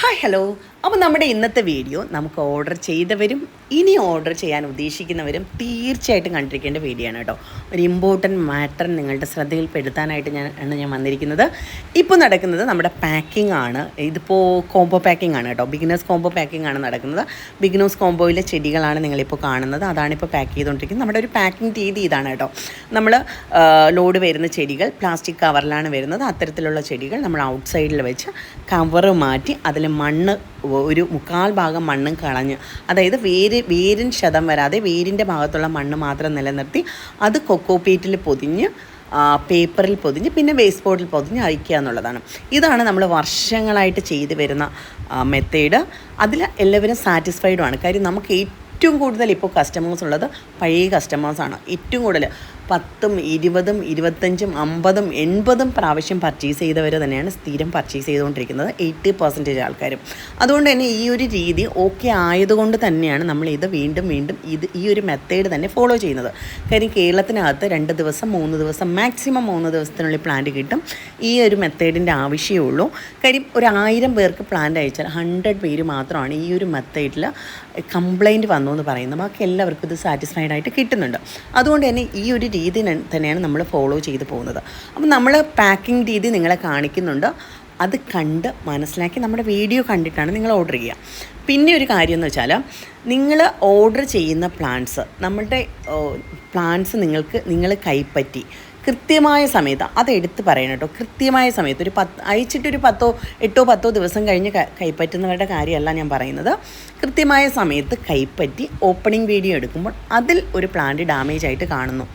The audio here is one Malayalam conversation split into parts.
ഹായ് ഹലോ അപ്പോൾ നമ്മുടെ ഇന്നത്തെ വീഡിയോ നമുക്ക് ഓർഡർ ചെയ്തവരും ഇനി ഓർഡർ ചെയ്യാൻ ഉദ്ദേശിക്കുന്നവരും തീർച്ചയായിട്ടും കണ്ടിരിക്കേണ്ട വീഡിയോ ആണ് കേട്ടോ. ഒരു ഇമ്പോർട്ടന്റ് മാറ്റർ നിങ്ങളുടെ ശ്രദ്ധയിൽപ്പെടുത്താനായിട്ട് ഞാൻ ആണ് ഞാൻ വന്നിരിക്കുന്നത്. ഇപ്പോൾ നടക്കുന്നത് നമ്മുടെ പാക്കിംഗ് ആണ്. ഇതിപ്പോൾ കോംബോ പാക്കിംഗ് ആണ് കേട്ടോ. ബിഗിനേഴ്സ് കോംബോ പാക്കിംഗ് ആണ് നടക്കുന്നത്. ബിഗിനേഴ്സ് കോംബോയിലെ ചെടികളാണ് നിങ്ങളിപ്പോൾ കാണുന്നത്. അതാണ് ഇപ്പോൾ പാക്ക് ചെയ്തുകൊണ്ടിരിക്കുന്നത് നമ്മുടെ ഒരു പാക്കിംഗ് രീതി ഇതാണ് കേട്ടോ. നമ്മൾ ലോഡ് വരുന്ന ചെടികൾ പ്ലാസ്റ്റിക് കവറിലാണ് വരുന്നത്. അത്തരത്തിലുള്ള ചെടികൾ നമ്മൾ ഔട്ട് സൈഡിൽ വെച്ച് കവറ് മാറ്റി അതിൽ മണ്ണ് ഒരു മുക്കാൽ ഭാഗം മണ്ണും കളഞ്ഞ് അതായത് വേര് വേരിൻ ശതം വരാതെ വേരിന്റെ ഭാഗത്തുള്ള മണ്ണ് മാത്രം നിലനിർത്തി അത് കൊക്കോപീറ്റിൽ പൊതിഞ്ഞ് ആ, പേപ്പറിൽ പൊതിഞ്ഞ് പിന്നെ വേസ്റ്റ് ബോർഡിൽ പൊതിഞ്ഞ് അയക്കുക എന്നുള്ളതാണ്. ഇതാണ് നമ്മൾ വർഷങ്ങളായിട്ട് ചെയ്തു വരുന്ന മെത്തേഡ് അതിൽ എല്ലാവരും സാറ്റിസ്ഫൈഡുമാണ് കാര്യം നമുക്ക് ഏറ്റവും കൂടുതൽ ഇപ്പോൾ കസ്റ്റമേഴ്സ് ഉള്ളത് പഴയ കസ്റ്റമേഴ്സാണ് ഏറ്റവും കൂടുതൽ പത്തും ഇരുപതും ഇരുപത്തഞ്ചും അമ്പതും എൺപതും പ്രാവശ്യം പർച്ചേസ് ചെയ്തവർ തന്നെയാണ് സ്ഥിരം പർച്ചേസ് ചെയ്തുകൊണ്ടിരിക്കുന്നത് എയ്റ്റി പെർസെന്റേജ് ആൾക്കാരും. അതുകൊണ്ട് തന്നെ ഈ ഒരു രീതി ഓക്കെ ആയതുകൊണ്ട് തന്നെയാണ് നമ്മൾ ഇത് വീണ്ടും വീണ്ടും ഇത് ഈ ഒരു മെത്തേഡ് തന്നെ ഫോളോ ചെയ്യുന്നത്. കാര്യം കേരളത്തിനകത്ത് രണ്ട് ദിവസം മൂന്ന് ദിവസം മാക്സിമം മൂന്ന് ദിവസത്തിനുള്ളിൽ പ്ലാന്റ് കിട്ടും. ഈ ഒരു മെത്തേഡിന്റെ ആവശ്യമേ ഉള്ളൂ. കാര്യം ഒരു ആയിരം പേർക്ക് പ്ലാന്റ് അയച്ചാൽ ഹൺഡ്രഡ് പേര് മാത്രമാണ് ഈ ഒരു മെത്തേഡിൽ കംപ്ലൈന്റ് വന്നു എന്ന് പറയുന്നത്. ബാക്കി എല്ലാവർക്കും ഇത് സാറ്റിസ്ഫൈഡ് ആയിട്ട് കിട്ടുന്നുണ്ട്. അതുകൊണ്ട് തന്നെ ഈ ഒരു രീതി തന്നെയാണ് നമ്മൾ ഫോളോ ചെയ്ത് പോകുന്നത്. അപ്പം നമ്മൾ പാക്കിംഗ് രീതി നിങ്ങളെ കാണിക്കുന്നുണ്ട്. അത് കണ്ട് മനസ്സിലാക്കി നമ്മുടെ വീഡിയോ കണ്ടിട്ടാണ് നിങ്ങൾ ഓർഡർ ചെയ്യുക. പിന്നെ ഒരു കാര്യം എന്ന് വെച്ചാൽ നിങ്ങൾ ഓർഡർ ചെയ്യുന്ന പ്ലാന്റ്സ് നമ്മളുടെ പ്ലാന്റ്സ് നിങ്ങൾക്ക് നിങ്ങൾ കൈപ്പറ്റി. കൃത്യമായ സമയത്ത് അത് എടുത്ത് പറയണം കേട്ടോ. കൃത്യമായ സമയത്ത് ഒരു പത്ത് അയച്ചിട്ടൊരു പത്തോ എട്ടോ പത്തോ ദിവസം കഴിഞ്ഞ് കൈപ്പറ്റുന്നവരുടെ കാര്യമല്ല ഞാൻ പറയുന്നത്. കൃത്യമായ സമയത്ത് കൈപ്പറ്റി ഓപ്പണിംഗ് വീഡിയോ എടുക്കുമ്പോൾ അതിൽ ഒരു പ്ലാന്റ് ഡാമേജ് ആയിട്ട് കാണുന്നു.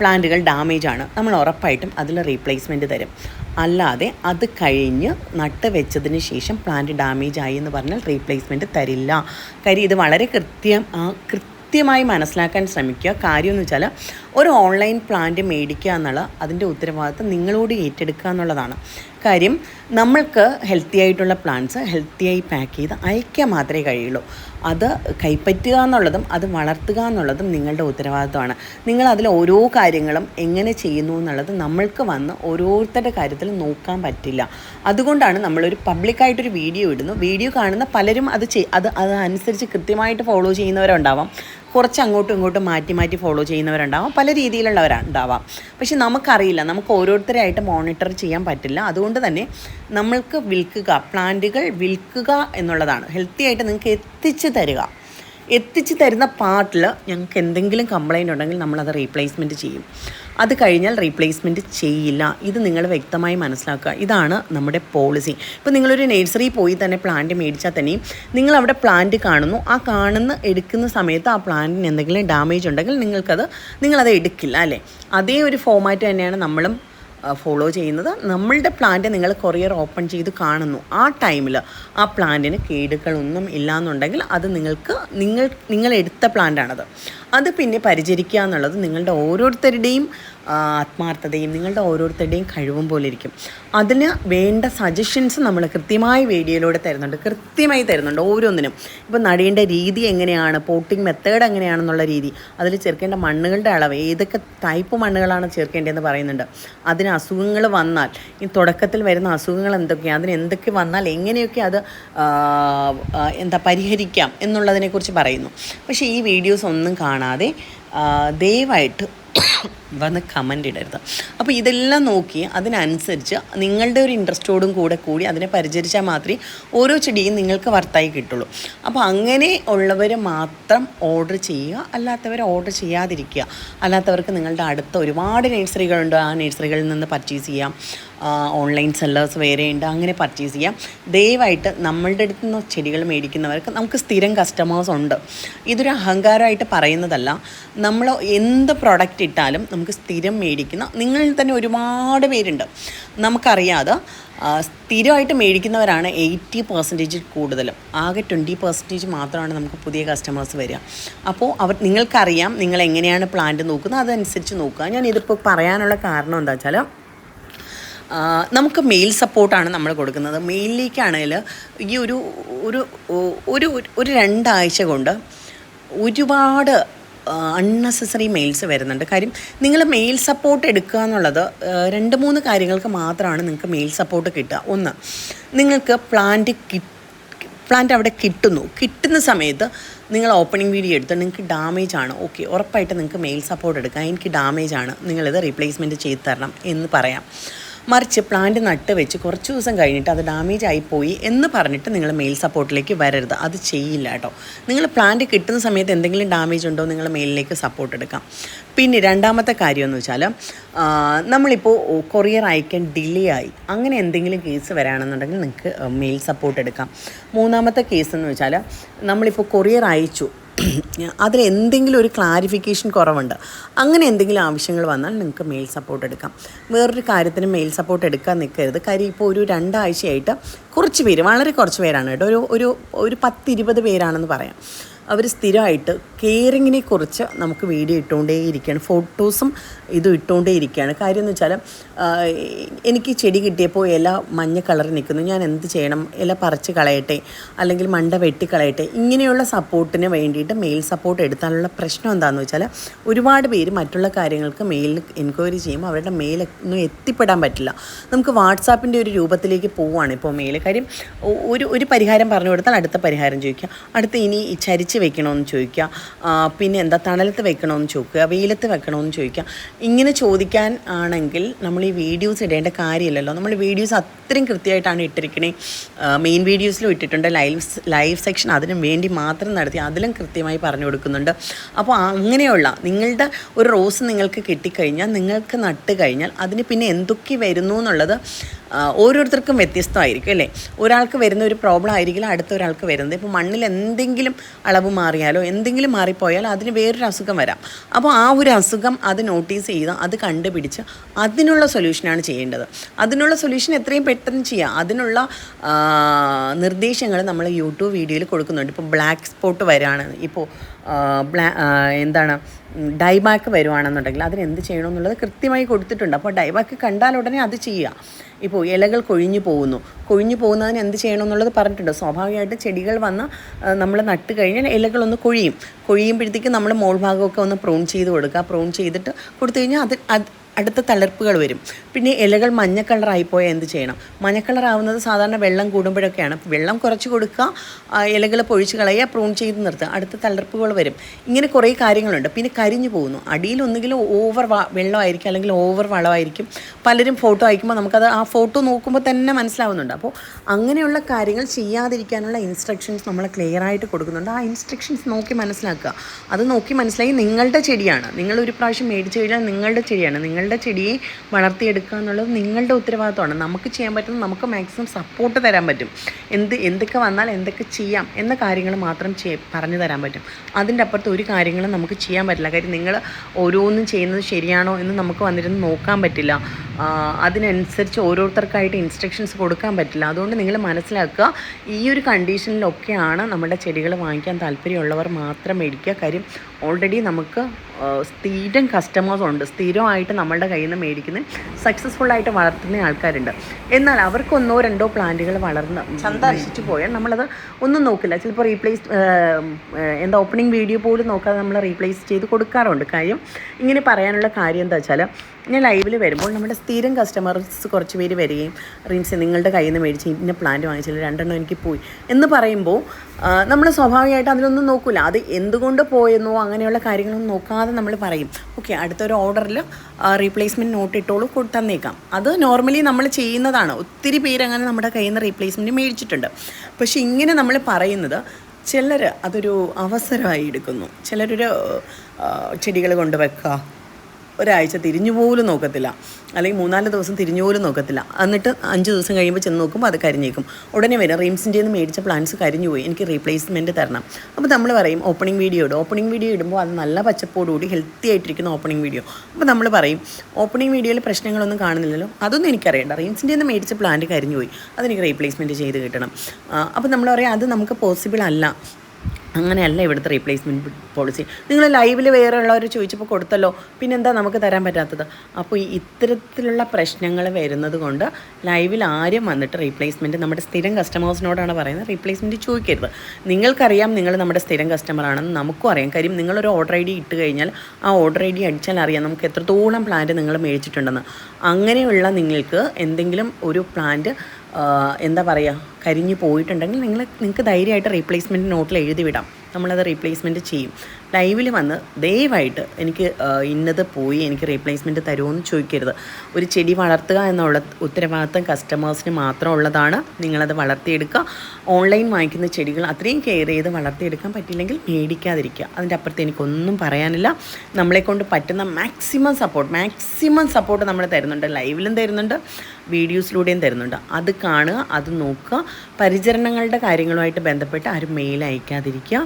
പ്ലാന്റുകൾ ഡാമേജ് ആണ് നമ്മൾ ഉറപ്പായിട്ടും അതിൽ റീപ്ലേസ്മെന്റ് തരും. അല്ലാതെ അത് കഴിഞ്ഞ് നട്ട് വെച്ചതിന് ശേഷം പ്ലാന്റ് ഡാമേജ് ആയി എന്ന് പറഞ്ഞാൽ റീപ്ലേസ്മെന്റ് തരില്ല. കാര്യം ഇത് വളരെ കൃത്യം ആ കൃത്യമായി മനസ്സിലാക്കാൻ ശ്രമിക്കുക. കാര്യം എന്ന് വെച്ചാൽ ഒരു ഓൺലൈൻ പ്ലാന്റ് മേടിക്കുക എന്നുള്ള അതിന്റെ ഉത്തരവാദിത്തം നിങ്ങളോട് ഏറ്റെടുക്കുക എന്നുള്ളതാണ്. കാര്യം നമ്മൾക്ക് ഹെൽത്തി ആയിട്ടുള്ള പ്ലാന്റ്സ് ഹെൽത്തിയായി പാക്ക് ചെയ്ത് അയക്കുക മാത്രമേ കഴിയുള്ളൂ. അത് കൈപ്പറ്റുക എന്നുള്ളതും അത് വളർത്തുക എന്നുള്ളതും നിങ്ങളുടെ ഉത്തരവാദിത്വമാണ്. നിങ്ങൾ അതിൽ ഓരോ കാര്യങ്ങളും എങ്ങനെ ചെയ്യുന്നു എന്നുള്ളത് നമ്മൾക്ക് വന്ന് ഓരോരുത്തരുടെ കാര്യത്തിൽ നോക്കാൻ പറ്റില്ല. അതുകൊണ്ടാണ് നമ്മളൊരു പബ്ലിക്കായിട്ടൊരു വീഡിയോ ഇടുന്നു. വീഡിയോ കാണുന്ന പലരും അത് അത് അതനുസരിച്ച് കൃത്യമായിട്ട് ഫോളോ ചെയ്യുന്നവരുണ്ടാവാം. കുറച്ച് അങ്ങോട്ടും ഇങ്ങോട്ടും മാറ്റി മാറ്റി ഫോളോ ചെയ്യുന്നവരുണ്ടാവാം. പല രീതിയിലുള്ളവരുണ്ടാവാം പക്ഷെ നമുക്കറിയില്ല. നമുക്ക് ഓരോരുത്തരായിട്ട് മോണിറ്റർ ചെയ്യാൻ പറ്റില്ല. അതുകൊണ്ട് തന്നെ നമ്മൾക്ക് വിൽക്കുക പ്ലാന്റുകൾ വിൽക്കുക എന്നുള്ളതാണ്. ഹെൽത്തി ആയിട്ട് നിങ്ങൾക്ക് എത്തിച്ചു തരിക. എത്തിച്ചു തരുന്ന പാർട്ടിൽ ഞങ്ങൾക്ക് എന്തെങ്കിലും കംപ്ലൈന്റ് ഉണ്ടെങ്കിൽ നമ്മളത് റീപ്ലേസ്മെന്റ് ചെയ്യും. അത് കഴിഞ്ഞാൽ റീപ്ലേസ്മെന്റ് ചെയ്യില്ല. ഇത് നിങ്ങൾ വ്യക്തമായി മനസ്സിലാക്കുക. ഇതാണ് നമ്മുടെ പോളിസി ഇപ്പോൾ നിങ്ങളൊരു നഴ്സറി പോയി തന്നെ പ്ലാന്റ് മേടിച്ചാൽ തന്നെയും നിങ്ങൾ അവിടെ പ്ലാന്റ് കാണുന്നു. ആ കാണുന്ന എടുക്കുന്ന സമയത്ത് ആ പ്ലാന്റിന് എന്തെങ്കിലും ഡാമേജ് ഉണ്ടെങ്കിൽ നിങ്ങൾക്കത് നിങ്ങളത് എടുക്കില്ല അല്ലേ? അതേ ഒരു ഫോമാറ്റ് തന്നെയാണ് നമ്മളും ഫോളോ ചെയ്യുന്നത്. നമ്മളുടെ പ്ലാന്റ് നിങ്ങൾ കൊറിയർ ഓപ്പൺ ചെയ്ത് കാണുന്നു. ആ ടൈമിൽ ആ പ്ലാന്റിന് കേടുകളൊന്നും ഇല്ലയെന്നുണ്ടെങ്കിൽ അത് നിങ്ങൾക്ക് നിങ്ങൾ നിങ്ങൾ എടുത്ത പ്ലാന്റാണത് അത് പിന്നെ പരിചരിക്കുക എന്നുള്ളത് നിങ്ങളുടെ ഓരോരുത്തരുടെയും ആത്മാർത്ഥതയും നിങ്ങളുടെ ഓരോരുത്തരുടെയും കഴിവും പോലെ ഇരിക്കും. അതിന് വേണ്ട സജഷൻസ് നമ്മൾ കൃത്യമായി വീഡിയോയിലൂടെ തരുന്നുണ്ട്. കൃത്യമായി തരുന്നുണ്ട് ഓരോന്നിനും. ഇപ്പോൾ നടേണ്ട രീതി എങ്ങനെയാണ്? പോട്ടിംഗ് മെത്തേഡ് എങ്ങനെയാണെന്നുള്ള രീതി. അതിൽ ചേർക്കേണ്ട മണ്ണുകളുടെ അളവ് ഏതൊക്കെ ടൈപ്പ് മണ്ണുകളാണ് ചേർക്കേണ്ടതെന്ന് പറയുന്നുണ്ട്. അതിന് അസുഖങ്ങൾ വന്നാൽ ഈ തുടക്കത്തിൽ വരുന്ന അസുഖങ്ങൾ എന്തൊക്കെയാണ് അതിന് എന്തൊക്കെ വന്നാൽ എങ്ങനെയൊക്കെ അത് എന്താ പരിഹരിക്കാം എന്നുള്ളതിനെക്കുറിച്ച് പറയുന്നു. പക്ഷേ ഈ വീഡിയോസ് ഒന്നും കാണാതെ ദയവായിട്ട് വന്ന് കമന്റ് ഇടരുത്. അപ്പോൾ ഇതെല്ലാം നോക്കി അതിനനുസരിച്ച് നിങ്ങളുടെ ഒരു ഇൻട്രസ്റ്റോടും കൂടെ കൂടി അതിനെ പരിചരിച്ചാൽ മാത്രമേ ഓരോ ചെടിയും നിങ്ങൾക്ക് വർത്തായി കിട്ടുള്ളൂ. അപ്പോൾ അങ്ങനെ ഉള്ളവർ മാത്രം ഓർഡർ ചെയ്യുക അല്ലാത്തവർ ഓർഡർ ചെയ്യാതിരിക്കുക. അല്ലാത്തവർക്ക് നിങ്ങളുടെ അടുത്ത ഒരുപാട് നഴ്സറികളുണ്ട് ആ നഴ്സറികളിൽ നിന്ന് പർച്ചേസ് ചെയ്യാം. ഓൺലൈൻ സെല്ലേഴ്സ് വേറെ ഉണ്ട് അങ്ങനെ പർച്ചേസ് ചെയ്യാം. ദയവായിട്ട് നമ്മളുടെ അടുത്ത് നിന്ന് ചെടികൾ മേടിക്കുന്നവർക്ക് നമുക്ക് സ്ഥിരം കസ്റ്റമേഴ്സ് ഉണ്ട്. ഇതൊരു അഹങ്കാരമായിട്ട് പറയുന്നതല്ല. നമ്മൾ എന്ത് പ്രൊഡക്റ്റ് ഇട്ടാലും നമുക്ക് സ്ഥിരം മേടിക്കുന്ന നിങ്ങളിൽ തന്നെ ഒരുപാട് പേരുണ്ട്. നമുക്കറിയാതെ സ്ഥിരമായിട്ട് മേടിക്കുന്നവരാണ് എയ്റ്റി പെർസെന്റേജ് കൂടുതലും. ആകെ ട്വന്റി പെർസെന്റേജ് മാത്രമാണ് നമുക്ക് പുതിയ കസ്റ്റമേഴ്സ് വരിക. അപ്പോൾ അവർ നിങ്ങൾക്കറിയാം നിങ്ങൾ എങ്ങനെയാണ് പ്ലാന്റ് നോക്കുന്നത് അതനുസരിച്ച് നോക്കുക. ഞാൻ ഇതിപ്പോൾ പറയാനുള്ള കാരണം എന്താ വെച്ചാൽ നമുക്ക് മെയിൽ സപ്പോർട്ടാണ് നമ്മൾ കൊടുക്കുന്നത്. മെയിലിലേക്കാണെങ്കിൽ ഈ ഒരു ഒരു ഒരു ഒരു രണ്ടാഴ്ച കൊണ്ട് ഒരുപാട് അൺനെസസറി മെയിൽസ് വരുന്നുണ്ട്. കാര്യം നിങ്ങൾ മെയിൽ സപ്പോർട്ട് എടുക്കുക എന്നുള്ളത് രണ്ട് മൂന്ന് കാര്യങ്ങൾക്ക് മാത്രമാണ് നിങ്ങൾക്ക് മെയിൽ സപ്പോർട്ട് കിട്ടുക. ഒന്ന് നിങ്ങൾക്ക് പ്ലാന്റ് പ്ലാന്റ് അവിടെ കിട്ടുന്നു. കിട്ടുന്ന സമയത്ത് നിങ്ങൾ ഓപ്പണിംഗ് വീഡിയോ എടുത്ത് നിങ്ങൾക്ക് ഡാമേജ് ആണ്. ഓക്കെ ഉറപ്പായിട്ട് നിങ്ങൾക്ക് മെയിൽ സപ്പോർട്ട് എടുക്കാം. എനിക്ക് ഡാമേജ് ആണ്. നിങ്ങളിത് റീപ്ലേസ്മെന്റ് ചെയ്ത് തരണം എന്ന് പറയാം. മറിച്ച് പ്ലാന്റ് നട്ട് വെച്ച് കുറച്ച് ദിവസം കഴിഞ്ഞിട്ട് അത് ഡാമേജ് ആയിപ്പോയി എന്ന് പറഞ്ഞിട്ട് നിങ്ങൾ മെയിൽ സപ്പോർട്ടിലേക്ക് വരരുത്. അത് ചെയ്യില്ല കേട്ടോ. നിങ്ങൾ പ്ലാന്റ് കിട്ടുന്ന സമയത്ത് എന്തെങ്കിലും ഡാമേജ് ഉണ്ടോ നിങ്ങൾ മെയിലിലേക്ക് സപ്പോർട്ട് എടുക്കാം. പിന്നെ രണ്ടാമത്തെ കാര്യം എന്ന് വെച്ചാൽ നമ്മളിപ്പോൾ കൊറിയർ അയക്കാൻ ഡിലേ ആയി. അങ്ങനെ എന്തെങ്കിലും കേസ് വരാണെന്നുണ്ടെങ്കിൽ നിങ്ങൾക്ക് മെയിൽ സപ്പോർട്ട് എടുക്കാം. മൂന്നാമത്തെ കേസ് എന്ന് വെച്ചാൽ നമ്മളിപ്പോൾ കൊറിയർ അയച്ചു. അതിൽ എന്തെങ്കിലും ഒരു ക്ലാരിഫിക്കേഷൻ കുറവുണ്ട്? അങ്ങനെ എന്തെങ്കിലും ആവശ്യങ്ങൾ വന്നാൽ നിങ്ങൾക്ക് മെയിൽ സപ്പോർട്ട് എടുക്കാം. വേറൊരു കാര്യത്തിന് മെയിൽ സപ്പോർട്ട് എടുക്കാൻ നിൽക്കരുത്. കാര്യം ഇപ്പോൾ ഒരു രണ്ടാഴ്ചയായിട്ട് കുറച്ച് പേര് വളരെ കുറച്ച് പേരാണ് കേട്ടോ. ഒരു ഒരു ഒരു പത്തിരുപത് പേരാണെന്ന് പറയാം. അവർ സ്ഥിരമായിട്ട് കെയറിങ്ങിനെ കുറിച്ച് നമുക്ക് വീഡിയോ ഇട്ടുകൊണ്ടേ ഇട്ടുകൊണ്ടേയിരിക്കുകയാണ് ഫോട്ടോസും ഇതും ഇട്ടുകൊണ്ടേ ഇട്ടുകൊണ്ടേയിരിക്കുകയാണ് കാര്യം എന്ന് വെച്ചാൽ എനിക്ക് ചെടി കിട്ടിയപ്പോൾ ഇല മഞ്ഞ കളറിൽ നിൽക്കുന്നു. ഞാൻ എന്ത് ചെയ്യണം? ഇല പറിച്ച് കളയട്ടെ? അല്ലെങ്കിൽ മണ്ട വെട്ടിക്കളയട്ടെ ഇങ്ങനെയുള്ള സപ്പോർട്ടിന് വേണ്ടിയിട്ട് മെയിൽ സപ്പോർട്ട് എടുത്താലുള്ള പ്രശ്നം എന്താണെന്ന് വെച്ചാൽ ഒരുപാട് പേര് മറ്റുള്ള കാര്യങ്ങൾക്ക് മെയിലിൽ എൻക്വയറി ചെയ്യുമ്പോൾ അവരുടെ മെയിൽ ഒന്നും എത്തിപ്പെടാൻ പറ്റില്ല. നമുക്ക് വാട്സാപ്പിന്റെ ഒരു രൂപത്തിലേക്ക് പോവുകയാണ് ഇപ്പോൾ മെയിൽ കാര്യം ഒരു ഒരു പരിഹാരം പറഞ്ഞു കൊടുത്താൽ അടുത്ത പരിഹാരം ചോദിക്കുക. അടുത്ത ഇനി ഈ ചരിച്ച് വെക്കണമെന്ന് ചോദിക്കുക പിന്നെ എന്താ തണലത്ത് വെക്കണമെന്ന് ചോദിക്കുക വെയിലത്ത് വെക്കണമെന്ന് ചോദിക്കുക. ഇങ്ങനെ ചോദിക്കാൻ ആണെങ്കിൽ നമ്മൾ ഈ വീഡിയോസ് ഇടേണ്ട കാര്യമില്ലല്ലോ. നമ്മൾ വീഡിയോസ് അത്രയും കൃത്യമായിട്ടാണ് ഇട്ടിരിക്കണേ. മെയിൻ വീഡിയോസിലും ഇട്ടിട്ടുണ്ട്. ലൈവ് ലൈവ് സെക്ഷൻ അതിന് വേണ്ടി മാത്രം നടത്തി അതിലും കൃത്യമായി പറഞ്ഞു കൊടുക്കുന്നുണ്ട്. അപ്പോൾ അങ്ങനെയുള്ള നിങ്ങളുടെ ഒരു റോസ് നിങ്ങൾക്ക് കിട്ടിക്കഴിഞ്ഞാൽ നിങ്ങൾക്ക് നട്ട് കഴിഞ്ഞാൽ അതിന് പിന്നെ എന്തൊക്കെ വരുന്നു എന്നുള്ളത് ഓരോരുത്തർക്കും വ്യത്യസ്തമായിരിക്കും അല്ലേ? ഒരാൾക്ക് വരുന്ന ഒരു പ്രോബ്ലം ആയിരിക്കില്ല അടുത്ത ഒരാൾക്ക് വരുന്നത്. ഇപ്പോൾ മണ്ണിൽ എന്തെങ്കിലും അളവ് മാറിയാലോ എന്തെങ്കിലും മാറിപ്പോയാലോ അതിന് വേറൊരു അസുഖം വരാം. അപ്പോൾ ആ ഒരു അസുഖം അത് നോട്ടീസ് ചെയ്ത് അത് കണ്ടുപിടിച്ച് അതിനുള്ള സൊല്യൂഷനാണ് ചെയ്യേണ്ടത്. അതിനുള്ള സൊല്യൂഷൻ എത്രയും പെട്ടെന്ന് ചെയ്യാം. അതിനുള്ള നിർദ്ദേശങ്ങൾ നമ്മൾ യൂട്യൂബ് വീഡിയോയിൽ കൊടുക്കുന്നുണ്ട്. ഇപ്പോൾ ബ്ലാക്ക് സ്പോട്ട് വരാണ്. ഇപ്പോൾ ബ്ലാ എന്താണ് ഡൈബാക്ക് വരുവാണെന്നുണ്ടെങ്കിൽ അതിന് എന്ത് ചെയ്യണമെന്നുള്ളത് കൃത്യമായി കൊടുത്തിട്ടുണ്ട്. അപ്പോൾ ഡൈബാക്ക് കണ്ടാൽ ഉടനെ അത് ചെയ്യുക. ഇപ്പോൾ ഇലകൾ കൊഴിഞ്ഞു പോകുന്നു. കൊഴിഞ്ഞു പോകുന്നതിന് എന്ത് ചെയ്യണം എന്നുള്ളത് പറഞ്ഞിട്ടുണ്ട്. സ്വാഭാവികമായിട്ട് ചെടികൾ വന്ന് നമ്മൾ നട്ട് കഴിഞ്ഞാൽ ഇലകളൊന്ന് കൊഴിയും. കൊഴിയുമ്പോഴത്തേക്ക് നമ്മൾ മോൾ ഭാഗമൊക്കെ ഒന്ന് പ്രൂൺ ചെയ്ത് കൊടുക്കുക. പ്രൂൺ ചെയ്തിട്ട് കൊടുത്തു കഴിഞ്ഞാൽ അത് അടുത്ത തളിർപ്പുകൾ വരും. പിന്നെ ഇലകൾ മഞ്ഞ കളറായിപ്പോയാൽ എന്ത് ചെയ്യണം? മഞ്ഞ കളറാവുന്നത് സാധാരണ വെള്ളം കൂടുമ്പോഴൊക്കെയാണ്. വെള്ളം കുറച്ച് കൊടുക്കുക ഇലകൾ പൊഴിച്ച് കളയുക പ്രൂൺ ചെയ്ത് നിർത്തുക. അടുത്ത തളർപ്പുകൾ വരും. ഇങ്ങനെ കുറേ കാര്യങ്ങളുണ്ട്. പിന്നെ കരിഞ്ഞു പോകുന്നു. അടിയിൽ ഒന്നുകിൽ ഓവർ വെള്ളമായിരിക്കും അല്ലെങ്കിൽ ഓവർ വളമായിരിക്കും. പലരും ഫോട്ടോ അയക്കുമ്പോൾ നമുക്കത് ആ ഫോട്ടോ നോക്കുമ്പോൾ തന്നെ മനസ്സിലാവുന്നുണ്ട്. അപ്പോൾ അങ്ങനെയുള്ള കാര്യങ്ങൾ ചെയ്യാതിരിക്കാനുള്ള ഇൻസ്ട്രക്ഷൻസ് നമ്മൾ ക്ലിയർ ആയിട്ട് കൊടുക്കുന്നുണ്ട്. ആ ഇൻസ്ട്രക്ഷൻസ് നോക്കി മനസ്സിലാക്കുക. അത് നോക്കി മനസ്സിലാക്കി നിങ്ങളുടെ ചെടിയാണ്. നിങ്ങളൊരു പ്രാവശ്യം മേടിച്ചു കഴിഞ്ഞാൽ നിങ്ങളുടെ ചെടിയാണ്. നിങ്ങളുടെ ചെടിയെ വളർത്തിയെടുക്കുക എന്നുള്ളത് നിങ്ങളുടെ ഉത്തരവാദിത്തമാണ്. നമുക്ക് ചെയ്യാൻ പറ്റുന്ന നമുക്ക് മാക്സിമം സപ്പോർട്ട് തരാൻ പറ്റും. എന്ത് എന്തൊക്കെ വന്നാൽ എന്തൊക്കെ ചെയ്യാം എന്ന കാര്യങ്ങൾ മാത്രം പറഞ്ഞു തരാൻ പറ്റും. അതിന്റെ അപ്പുറത്ത് ഒരു കാര്യങ്ങളും നമുക്ക് ചെയ്യാൻ പറ്റില്ല. കാര്യം നിങ്ങൾ ഓരോന്നും ചെയ്യുന്നത് ശരിയാണോ എന്ന് നമുക്ക് വന്നിരുന്ന് നോക്കാൻ പറ്റില്ല. അതിനനുസരിച്ച് ഓരോരുത്തർക്കായിട്ട് ഇൻസ്ട്രക്ഷൻസ് കൊടുക്കാൻ പറ്റില്ല. അതുകൊണ്ട് നിങ്ങൾ മനസ്സിലാക്കുക ഈ ഒരു കണ്ടീഷനിലൊക്കെയാണ് നമ്മുടെ ചെടികൾ വാങ്ങിക്കാൻ താല്പര്യമുള്ളവർ മാത്രം മേടിക്കുക. കാര്യം ഓൾറെഡി നമുക്ക് സ്ഥിരം കസ്റ്റമേഴ്സ് ഉണ്ട്. സ്ഥിരമായിട്ട് നമ്മളുടെ കയ്യിൽ നിന്ന് മേടിക്കുന്ന സക്സസ്ഫുൾ ആയിട്ട് വളർത്തുന്ന ആൾക്കാരുണ്ട്. എന്നാൽ അവർക്ക് ഒന്നോ രണ്ടോ പ്ലാന്റുകൾ വളർന്ന് സന്ദർശിച്ചു പോയാൽ നമ്മളത് ഒന്നും നോക്കില്ല. ചിലപ്പോൾ റീപ്ലേസ് എന്താ ഓപ്പണിംഗ് വീഡിയോ പോലും നോക്കാതെ നമ്മൾ റീപ്ലേസ് ചെയ്ത് കൊടുക്കാറുണ്ട്. കാര്യം ഇങ്ങനെ പറയാനുള്ള കാര്യം എന്താ വെച്ചാൽ ഞാൻ ലൈവിൽ വരുമ്പോൾ നമ്മുടെ സ്ഥിരം കസ്റ്റമേഴ്സ് കുറച്ച് പേര് വരികയും റീംസ് നിങ്ങളുടെ കയ്യിൽ നിന്ന് മേടിച്ച് ഇന്ന പ്ലാന്റ് വാങ്ങിച്ചില്ല രണ്ടെണ്ണം എനിക്ക് പോയി. എന്ന് പറയുമ്പോൾ നമ്മൾ സ്വാഭാവികമായിട്ട് അതിലൊന്നും നോക്കില്ല അത് എന്തുകൊണ്ട് പോയെന്നോ അങ്ങനെയുള്ള കാര്യങ്ങളൊന്നും നോക്കാതെ നമ്മൾ പറയും. ഓക്കെ അടുത്തൊരു ഓർഡറിൽ റീപ്ലേസ്മെന്റ് നോട്ട് ഇട്ടോളൂ കൊടുത്തന്നേക്കാം അത് നോർമലി നമ്മൾ ചെയ്യുന്നതാണ്. ഒത്തിരി പേര് അങ്ങനെ നമ്മുടെ കയ്യിൽ നിന്ന് റീപ്ലേസ്മെന്റ് മേടിച്ചിട്ടുണ്ട്. പക്ഷേ ഇങ്ങനെ നമ്മൾ പറയുന്നത് ചിലർ അതൊരു അവസരമായി എടുക്കുന്നു. ചിലരൊരു ചെടികൾ കൊണ്ടുവെക്കുക ഒരാഴ്ച തിരിഞ്ഞു പോലും നോക്കത്തില്ല. അല്ലെങ്കിൽ മൂന്നാൽ ദിവസം തിരിഞ്ഞു പോലും നോക്കത്തില്ല. എന്നിട്ട് അഞ്ച് ദിവസം കഴിയുമ്പോൾ ചെന്ന് നോക്കുമ്പോൾ അത് കരിഞ്ഞേക്കും. ഉടനെ വരും. റീംസിന്റെ നിന്ന് മേടിച്ച പ്ലാന്റ്സ് കരിഞ്ഞു പോയി. എനിക്ക് റീപ്ലേസ്മെന്റ് തരണം. അപ്പോൾ നമ്മൾ പറയും ഓപ്പണിംഗ് വീഡിയോ ഇടും. ഓപ്പണിംഗ് വീഡിയോ ഇടുമ്പോൾ അത് നല്ല പച്ചപ്പോടുകൂടി ഹെൽത്തി ആയിട്ടിരിക്കുന്ന ഓപ്പണിംഗ് വീഡിയോ അപ്പോൾ നമ്മൾ പറയും ഓപ്പണിംഗ് വീഡിയോയിൽ പ്രശ്നങ്ങളൊന്നും കാണുന്നില്ലല്ലോ. അതൊന്നും എനിക്കറിയണ്ട. റീംസിന്റെ നിന്ന് മേടിച്ച പ്ലാന്റ് കരിഞ്ഞു പോയി. അതെനിക്ക് റീപ്ലേസ്മെന്റ് ചെയ്ത് കിട്ടണം. അപ്പോൾ നമ്മൾ പറയാം അത് നമുക്ക് പോസിബിൾ അല്ല. അങ്ങനെയല്ല ഇവിടുത്തെ റീപ്ലേസ്മെന്റ് പോളിസി നിങ്ങൾ ലൈവിൽ വേറെ ഉള്ളവർ ചോദിച്ചപ്പോൾ കൊടുത്തല്ലോ. പിന്നെന്താ നമുക്ക് തരാൻ പറ്റാത്തത്? അപ്പോൾ ഇത്തരത്തിലുള്ള പ്രശ്നങ്ങൾ വരുന്നത് കൊണ്ട് ലൈവിൽ ആരും വന്നിട്ട് റീപ്ലേസ്മെന്റ് നമ്മുടെ സ്ഥിരം കസ്റ്റമേഴ്സിനോടാണ് പറയുന്നത് റീപ്ലേസ്മെന്റ് ചോദിക്കരുത്. നിങ്ങൾക്കറിയാം നിങ്ങൾ നമ്മുടെ സ്ഥിരം കസ്റ്റമറാണെന്ന് നമുക്കും അറിയാം. കാര്യം നിങ്ങളൊരു ഓർഡർ ഐ ഡി ഇട്ട് കഴിഞ്ഞാൽ ആ ഓർഡർ ഐ ഡി അടിച്ചാൽ അറിയാം നമുക്ക് എത്രത്തോളം പ്ലാന്റ് നിങ്ങൾ മേടിച്ചിട്ടുണ്ടെന്ന്. അങ്ങനെയുള്ള നിങ്ങൾക്ക് എന്തെങ്കിലും ഒരു പ്ലാന്റ് എന്താ പറയുക കരിഞ്ഞു പോയിട്ടുണ്ടെങ്കിൽ നിങ്ങൾ നിങ്ങൾക്ക് ധൈര്യമായിട്ട് റീപ്ലേസ്മെന്റ് നോട്ടിൽ എഴുതി വിടാം. നമ്മളത് റീപ്ലേസ്മെന്റ് ചെയ്യും. ലൈവിൽ വന്ന് ദയവായിട്ട് എനിക്ക് ഇന്നത് പോയി എനിക്ക് റീപ്ലേസ്മെന്റ് തരുമോയെന്ന് ചോദിക്കരുത്. ഒരു ചെടി വളർത്തുക എന്നുള്ള ഉത്തരവാദിത്തം കസ്റ്റമേഴ്സിന് മാത്രം ഉള്ളതാണ് നിങ്ങളത് വളർത്തിയെടുക്കുക. ഓൺലൈൻ വാങ്ങിക്കുന്ന ചെടികൾ അത്രയും കെയർ ചെയ്ത് വളർത്തിയെടുക്കാൻ പറ്റില്ലെങ്കിൽ മേടിക്കാതിരിക്കുക. അതിന്റെ അപ്പുറത്ത് എനിക്കൊന്നും പറയാനില്ല. നമ്മളെക്കൊണ്ട് പറ്റുന്ന മാക്സിമം സപ്പോർട്ട് മാക്സിമം സപ്പോർട്ട് നമ്മൾ തരുന്നുണ്ട്. ലൈവിലും തരുന്നുണ്ട്. വീഡിയോസിലൂടെയും തരുന്നുണ്ട്. അത് കാണുക അത് നോക്കുക. പരിചരണങ്ങളുടെ കാര്യങ്ങളുമായിട്ട് ബന്ധപ്പെട്ട് ആരും മെയിൽ അയക്കാതിരിക്കുക.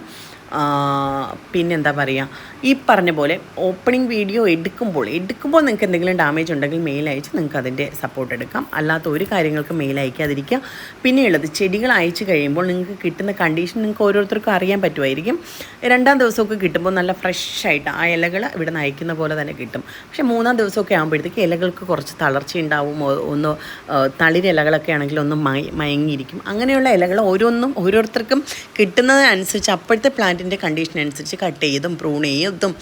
പിന്നെന്താ പറയുക ഈ പറഞ്ഞ പോലെ ഓപ്പണിംഗ് വീഡിയോ എടുക്കുമ്പോൾ എടുക്കുമ്പോൾ നിങ്ങൾക്ക് എന്തെങ്കിലും ഡാമേജ് ഉണ്ടെങ്കിൽ മെയിൽ അയച്ച് നിങ്ങൾക്ക് അതിന്റെ സപ്പോർട്ട് എടുക്കാം. അല്ലാത്ത ഒരു കാര്യങ്ങൾക്ക് മെയിൽ അയക്കാതിരിക്കുക. പിന്നെയുള്ളത് ചെടികൾ അയച്ചു കഴിയുമ്പോൾ നിങ്ങൾക്ക് കിട്ടുന്ന കണ്ടീഷൻ നിങ്ങൾക്ക് ഓരോരുത്തർക്കും അറിയാൻ പറ്റുമായിരിക്കും. രണ്ടാം ദിവസമൊക്കെ കിട്ടുമ്പോൾ നല്ല ഫ്രഷ് ആയിട്ട് ആ ഇലകൾ ഇവിടെ നിന്ന് അയക്കുന്ന പോലെ തന്നെ കിട്ടും. പക്ഷേ മൂന്നാം ദിവസമൊക്കെ ആകുമ്പോഴത്തേക്ക് ഇലകൾക്ക് കുറച്ച് തളർച്ച ഉണ്ടാവും. ഒന്ന് ആ, തളിരിലകളൊക്കെ ആണെങ്കിൽ ഒന്ന് മയ മയങ്ങിയിരിക്കും. അങ്ങനെയുള്ള ഇലകൾ ഓരോന്നും ഓരോരുത്തർക്കും കിട്ടുന്നതിനനുസരിച്ച് അപ്പോഴത്തെ പ്ലാന്റിന്റെ കണ്ടീഷൻ അനുസരിച്ച് കട്ട് ചെയ്തും പ്രൂൺ ചെയ്തും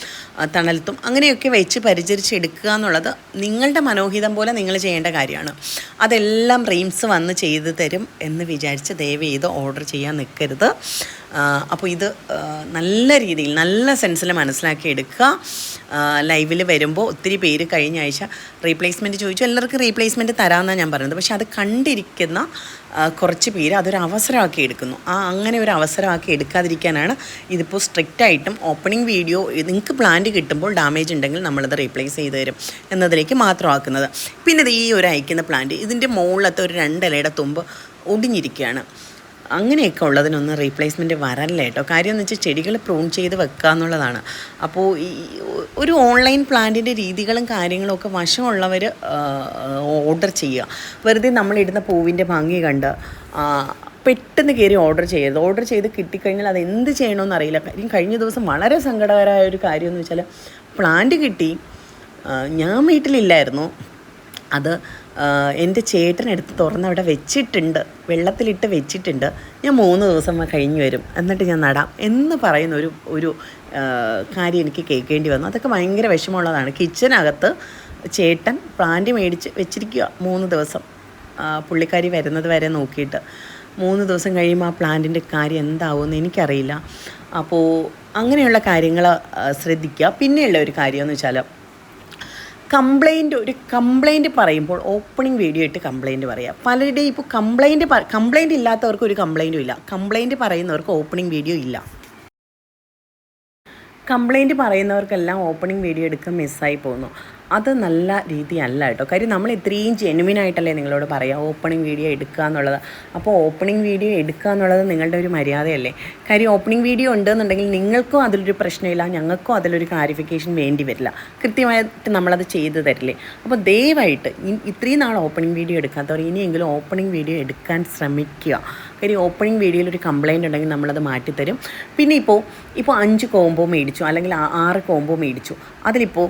തണലത്തും അങ്ങനെയൊക്കെ വെച്ച് പരിചരിച്ച് എടുക്കുക എന്നുള്ളത് നിങ്ങളുടെ മനോഹിതം പോലെ നിങ്ങൾ ചെയ്യേണ്ട കാര്യമാണ്. അതെല്ലാം റീംസ് വന്ന് ചെയ്തു തരും എന്ന് വിചാരിച്ച് ദയവ് ചെയ്ത് ഓർഡർ ചെയ്യാൻ നിൽക്കരുത്. അപ്പോൾ ഇത് നല്ല രീതിയിൽ നല്ല സെൻസിൽ മനസ്സിലാക്കി എടുക്കുക. ലൈവിൽ വരുമ്പോൾ ഒത്തിരി പേര് കഴിഞ്ഞ ആഴ്ച റീപ്ലേസ്മെന്റ് ചോദിച്ചു. എല്ലാവർക്കും റീപ്ലേസ്മെന്റ് തരാമെന്നാണ് ഞാൻ പറയുന്നത് പക്ഷേ അത് കണ്ടിരിക്കുന്ന കുറച്ച് പേര് അതൊരു അവസരമാക്കി എടുക്കുന്നു. ആ അങ്ങനെ ഒരു അവസരമാക്കി എടുക്കാതിരിക്കാനാണ് ഇതിപ്പോൾ സ്ട്രിക്റ്റ് ആയിട്ടും ഓപ്പണിംഗ് വീഡിയോ നിങ്ങൾക്ക് പ്ലാന്റ് കിട്ടുമ്പോൾ ഡാമേജ് ഉണ്ടെങ്കിൽ നമ്മളത് റീപ്ലേസ് ചെയ്ത് തരും എന്നതിലേക്ക് മാത്രമാക്കുന്നത്. പിന്നെ ഇത് ഈ ഒരു അയക്കുന്ന പ്ലാന്റ് ഇതിന്റെ മുകളിലത്തെ ഒരു രണ്ടിലയുടെ തുമ്പ് ഒടിഞ്ഞിരിക്കുകയാണ്. അങ്ങനെയൊക്കെ ഉള്ളതിനൊന്നും റീപ്ലേസ്മെന്റ് വരല്ല കേട്ടോ. കാര്യം എന്ന് വെച്ചാൽ ചെടികൾ പ്രൂൺ ചെയ്ത് വെക്കുക എന്നുള്ളതാണ്. അപ്പോൾ ഈ ഒരു ഓൺലൈൻ പ്ലാന്റിന്റെ രീതികളും കാര്യങ്ങളും ഒക്കെ വശമുള്ളവർ ഓർഡർ ചെയ്യുക. വെറുതെ നമ്മളിടുന്ന പൂവിന്റെ ഭംഗി കണ്ട് പെട്ടെന്ന് കയറി ഓർഡർ ചെയ്യരുത്. ഓർഡർ ചെയ്ത് കിട്ടിക്കഴിഞ്ഞാൽ അത് എന്ത് ചെയ്യണമെന്ന് അറിയില്ല. കാര്യം കഴിഞ്ഞ ദിവസം വളരെ സങ്കടകരമായ ഒരു കാര്യം എന്ന് വെച്ചാൽ പ്ലാന്റ് കിട്ടി. ഞാൻ വീട്ടിലില്ലായിരുന്നു. അത് ആ, ചേട്ടൻ ചേട്ടനെടുത്ത് തുറന്ന് അവിടെ വെച്ചിട്ടുണ്ട്. വെള്ളത്തിലിട്ട് വെച്ചിട്ടുണ്ട്. ഞാൻ മൂന്ന് ദിവസം കഴിഞ്ഞു വരും. എന്നിട്ട് ഞാൻ നടാം എന്ന് പറയുന്ന ഒരു ഒരു കാര്യം എനിക്ക് കേൾക്കേണ്ടി വന്നു. അതൊക്കെ ഭയങ്കര വിഷമമുള്ളതാണ്. കിച്ചനകത്ത് ചേട്ടൻ പ്ലാന്റ് മേടിച്ച് വെച്ചിരിക്കുക മൂന്ന് ദിവസം. പുള്ളിക്കാരി വരുന്നത് വരെ നോക്കിയിട്ട്. മൂന്ന് ദിവസം കഴിയുമ്പോൾ ആ പ്ലാന്റിന്റെ കാര്യം എന്താവുമെന്ന് എനിക്കറിയില്ല. അപ്പോൾ അങ്ങനെയുള്ള കാര്യങ്ങൾ ശ്രദ്ധിക്കുക. പിന്നെയുള്ള ഒരു കാര്യമെന്ന് വെച്ചാൽ കംപ്ലൈന്റ് ഒരു കംപ്ലൈന്റ് പറയുമ്പോൾ ഓപ്പണിംഗ് വീഡിയോ ഇട്ട് കംപ്ലൈന്റ് പറയുക പലരുടെയും ഇപ്പോൾ കംപ്ലൈന്റ് കംപ്ലൈന്റ് ഇല്ലാത്തവർക്ക് ഒരു കംപ്ലൈന്റും ഇല്ല. കംപ്ലൈന്റ് പറയുന്നവർക്ക് ഓപ്പണിംഗ് വീഡിയോ ഇല്ല. കംപ്ലൈന്റ് പറയുന്നവർക്കെല്ലാം ഓപ്പണിംഗ് വീഡിയോ എടുക്കാൻ മിസ്സായി പോകുന്നു. അത് നല്ല രീതിയല്ല കേട്ടോ. കാര്യം നമ്മൾ ഇത്രയും ജെനുവിൻ ആയിട്ടല്ലേ നിങ്ങളോട് പറയാം ഓപ്പണിംഗ് വീഡിയോ എടുക്കുക എന്നുള്ളത്. അപ്പോൾ ഓപ്പണിംഗ് വീഡിയോ എടുക്കുക എന്നുള്ളത് നിങ്ങളുടെ ഒരു മര്യാദയല്ലേ. കാര്യം ഓപ്പണിംഗ് വീഡിയോ ഉണ്ടെന്നുണ്ടെങ്കിൽ നിങ്ങൾക്കും അതിലൊരു പ്രശ്നമില്ല ഞങ്ങൾക്കും അതിലൊരു ക്ലാരിഫിക്കേഷൻ വേണ്ടി വരില്ല. കൃത്യമായിട്ട് നമ്മളത് ചെയ്തു തരില്ലേ. അപ്പോൾ ദയവായിട്ട് ഇത്രയും നാൾ ഓപ്പണിംഗ് വീഡിയോ എടുക്കാത്തവർ ഇനിയെങ്കിലും ഓപ്പണിംഗ് വീഡിയോ എടുക്കാൻ ശ്രമിക്കുക. കാര്യം ഓപ്പണിംഗ് വീഡിയോയിൽ ഒരു കംപ്ലൈന്റ് ഉണ്ടെങ്കിൽ നമ്മളത് മാറ്റിത്തരും. പിന്നെ ഇപ്പോൾ ഇപ്പോൾ അഞ്ച് കോംബോ മേടിച്ചു അല്ലെങ്കിൽ ആറ് കോംബോ മേടിച്ചു. അതിലിപ്പോൾ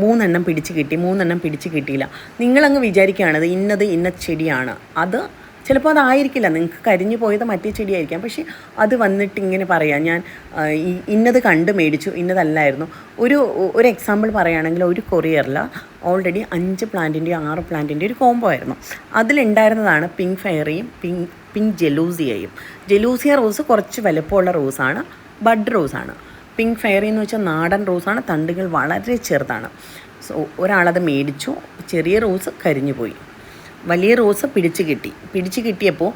മൂന്നെണ്ണം പിടിച്ച് കിട്ടി മൂന്നെണ്ണം പിടിച്ച് കിട്ടിയില്ല. നിങ്ങളങ്ങ് വിചാരിക്കുകയാണ് ഇത് ഇന്നത് ഇന്ന ചെടിയാണ്. അത് ചിലപ്പോൾ അതായിരിക്കില്ല നിങ്ങൾക്ക് കരിഞ്ഞു പോയത് മറ്റേ ചെടിയായിരിക്കാം. പക്ഷേ അത് വന്നിട്ട് ഇങ്ങനെ പറയാം. ഞാൻ ഇന്നത് കണ്ട് മേടിച്ചു. ഇന്നതല്ലായിരുന്നു. ഒരു ഒരു എക്സാമ്പിൾ പറയുകയാണെങ്കിൽ ഒരു കൊറിയറിൽ ഓൾറെഡി അഞ്ച് പ്ലാന്റിന്റെയും ആറ് പ്ലാന്റിന്റെ ഒരു കോംബോ ആയിരുന്നു. അതിലുണ്ടായിരുന്നതാണ് പിങ്ക് ഫയറിയും പിങ്ക് പിങ്ക് ജെലൂസിയയും ജെലൂസിയ റോസ് കുറച്ച് വലുപ്പമുള്ള റോസാണ് ബഡ് റോസാണ് പിങ്ക് ഫെയറി എന്ന് വെച്ചാൽ നാടൻ റോസാണ്. തണ്ടുകൾ വളരെ ചെറുതാണ്. സോ ഒരാളത് മേടിച്ചു. ചെറിയ റോസ് കരിഞ്ഞു പോയി വലിയ റോസ് പിടിച്ചു കിട്ടി. പിടിച്ചു കിട്ടിയപ്പോൾ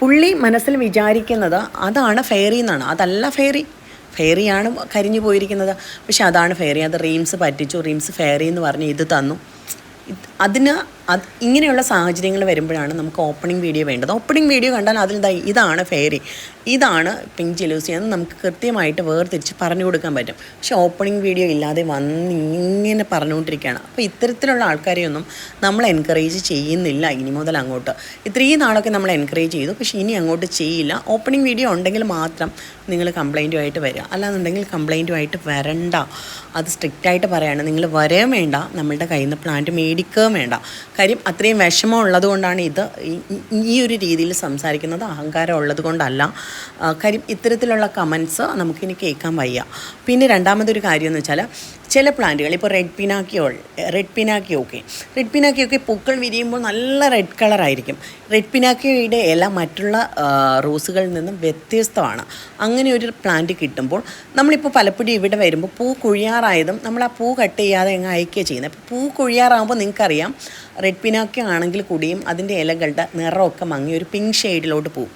പുള്ളി മനസ്സിൽ വിചാരിക്കുന്നത് അതാണ് ഫെയറി എന്നാണ്. അതല്ല ഫെയറി. ഫെയറിയാണ് കരിഞ്ഞു പോയിരിക്കുന്നത് പക്ഷെ അതാണ് ഫെയറി. അത് റീംസ് പറ്റിച്ചു. റീംസ് ഫെയറി എന്ന് പറഞ്ഞ് ഇത് തന്നു. അതിന് അത് ഇങ്ങനെയുള്ള സാഹചര്യങ്ങൾ വരുമ്പോഴാണ് നമുക്ക് ഓപ്പണിംഗ് വീഡിയോ വേണ്ടത്. ഓപ്പണിംഗ് വീഡിയോ കണ്ടാൽ അതിൽ ഇതാണ് ഫെയറി ഇതാണ് പിങ്ക് ജെലൂസി എന്ന് നമുക്ക് കൃത്യമായിട്ട് വേർതിരിച്ച് പറഞ്ഞു കൊടുക്കാൻ പറ്റും. പക്ഷേ ഓപ്പണിംഗ് വീഡിയോ ഇല്ലാതെ വന്ന് ഇങ്ങനെ പറഞ്ഞുകൊണ്ടിരിക്കുകയാണ്. അപ്പോൾ ഇത്തരത്തിലുള്ള ആൾക്കാരെയൊന്നും നമ്മൾ എൻകറേജ് ചെയ്യുന്നില്ല ഇനി മുതൽ അങ്ങോട്ട്. ഇത്രയും നാളൊക്കെ നമ്മൾ എൻകറേജ് ചെയ്തു. പക്ഷേ ഇനി അങ്ങോട്ട് ചെയ്യില്ല. ഓപ്പണിംഗ് വീഡിയോ ഉണ്ടെങ്കിൽ മാത്രം നിങ്ങൾ കംപ്ലൈന്റുമായിട്ട് വരിക. അല്ലാന്നുണ്ടെങ്കിൽ കംപ്ലൈന്റുമായിട്ട് വരണ്ട. അത് സ്ട്രിക്റ്റായിട്ട് പറയാണ്. നിങ്ങൾ വരേം വേണ്ട. നമ്മളുടെ കയ്യിൽ നിന്ന് പ്ലാന്റ് മേടിക്കുകയും വേണ്ട. കാര്യം അത്രയും വിഷമം ഉള്ളത് കൊണ്ടാണ് ഇത് ഈ- ഒരു രീതിയിൽ സംസാരിക്കുന്നത്. അഹങ്കാരം ഉള്ളത് കൊണ്ടല്ല കാര്യം ഇത്തരത്തിലുള്ള കമൻസ് നമുക്കിനി കേൾക്കാൻ വയ്യ. പിന്നെ രണ്ടാമതൊരു കാര്യം എന്ന് വെച്ചാൽ ചില പ്ലാന്റുകൾ ഇപ്പോൾ റെഡ് പിനാക്കിയോ റെഡ് പിനാക്കിയൊക്കെ റെഡ് പിനാക്കിയൊക്കെ പൂക്കൾ വിരിയുമ്പോൾ നല്ല റെഡ് കളറായിരിക്കും റെഡ് പിനാക്കിയുടെ ഇല മറ്റുള്ള റോസുകളിൽ നിന്നും വ്യത്യസ്തമാണ്. അങ്ങനെ ഒരു പ്ലാന്റ് കിട്ടുമ്പോൾ നമ്മളിപ്പോൾ പലപ്പോഴും ഇവിടെ വരുമ്പോൾ പൂ കുഴിയാറായതും നമ്മൾ ആ പൂ കട്ട് ചെയ്യാതെ അങ്ങ് അയക്കുകയാണ് ചെയ്യുന്നത്. പൂ കൊഴിയാറാകുമ്പോൾ നിങ്ങൾക്കറിയാം റെഡ് പിനാക്ക ആണെങ്കിൽ കൂടിയും അതിന്റെ ഇലകളുടെ നിറമൊക്കെ മങ്ങി ഒരു പിങ്ക് ഷെയ്ഡിലോട്ട് പോകും